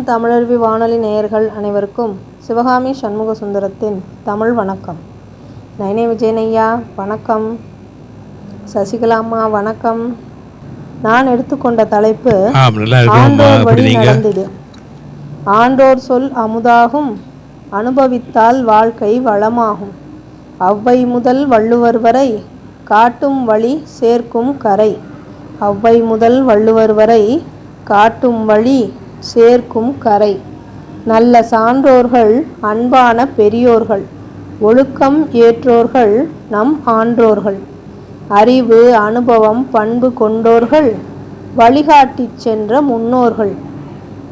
என் தமிழருவி வானொலி நேயர்கள் அனைவருக்கும் சிவகாமி சண்முக சுந்தரத்தின் தமிழ் வணக்கம். நயனே விஜயனையா வணக்கம். சசிகலாம்மா வணக்கம். நான் எடுத்துக்கொண்ட தலைப்பு ஆண்டோர் வழி நீங்க? நடந்திடு ஆண்டோர் சொல் அமுதாகும் அனுபவித்தால் வாழ்க்கை வளமாகும். அவ்வை முதல் வள்ளுவர் வரை காட்டும் வழி சேர்க்கும் கரை. அவ்வை முதல் வள்ளுவர் வரை காட்டும் வழி சேர்க்கும் கரை. நல்ல சான்றோர்கள் அன்பான பெரியோர்கள். ஒழுக்கம் ஏற்றோர்கள் நம் ஆன்றோர்கள். அறிவு அனுபவம் பண்பு கொண்டோர்கள் வழிகாட்டிச் சென்ற முன்னோர்கள்.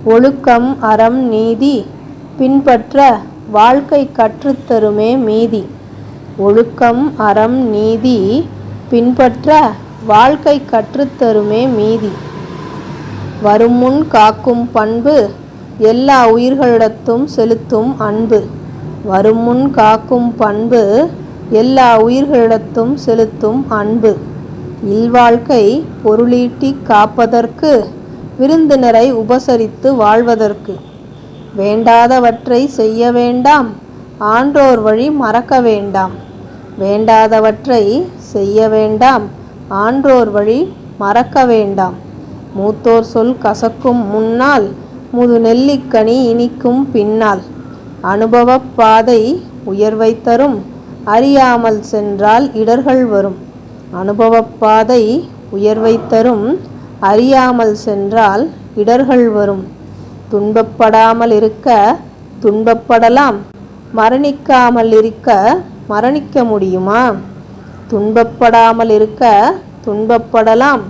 ஒழுக்கம் அறம் நீதி பின்பற்ற வாழ்க்கை கற்றுத்தருமே மீதி. ஒழுக்கம் அறம் நீதி பின்பற்ற வாழ்க்கை கற்றுத்தருமே மீதி. வருமுன் காக்கும் பண்பு எல்லா உயிர்களிடத்தும் செலுத்தும் அன்பு. வருமுன் காக்கும் பண்பு எல்லா உயிர்களிடத்தும் செலுத்தும் அன்பு. இல்வாழ்க்கை பொருளீட்டி காப்பதற்கு விருந்தினரை உபசரித்து வாழ்வதற்கு. வேண்டாதவற்றை செய்ய வேண்டாம் ஆன்றோர் வழி மறக்க வேண்டாம். வேண்டாதவற்றை செய்ய வேண்டாம் ஆன்றோர் வழி மறக்க வேண்டாம். மூத்தோர் சொல் கசக்கும் முன்னால் முது நெல்லிக்கனி இனிக்கும் பின்னால். அனுபவ பாதை உயர்வை தரும் அறியாமல் சென்றால் இடர்கள் வரும். அனுபவ பாதை உயர்வை தரும் அறியாமல் சென்றால் இடர்கள் வரும். துன்பப்படாமல் இருக்க துன்பப்படலாம். மரணிக்காமல் இருக்க மரணிக்க முடியுமா? துன்பப்படாமல் இருக்க துன்பப்படலாம்.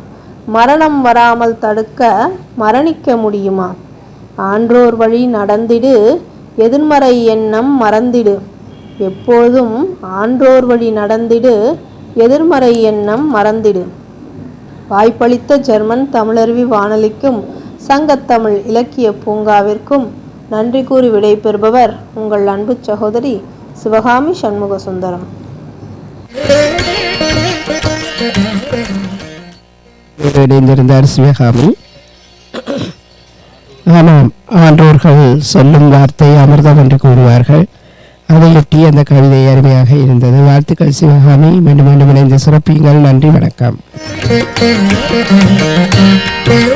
மரணம் வராமல் தடுக்க மரணிக்க முடியுமா? ஆன்றோர் வழி நடந்திடு எதிர்மறை எண்ணம் மறந்திடு. எப்போதும் ஆன்றோர் வழி நடந்திடு எதிர்மறை எண்ணம் மறந்திடு. வாய்ப்பளித்த ஜெர்மன் தமிழருவி வானொலிக்கும் சங்கத்தமிழ் இலக்கிய பூங்காவிற்கும் நன்றி கூறி விடைபெறுபவர் உங்கள் அன்பு சகோதரி சிவகாமி சண்முக சுந்தரம் இணைந்திருந்தார் சிவகாமி ஆமாம் ஆன்றோர்கள் சொல்லும் வார்த்தை அமிர்தம் என்று கூறுவார்கள். அதையொட்டி அந்த கவிதை அருமையாக இருந்தது. வாழ்த்துக்கள் சிவகாமி. மீண்டும் மீண்டும் இணைந்து சிறப்பியுங்கள். நன்றி வணக்கம்.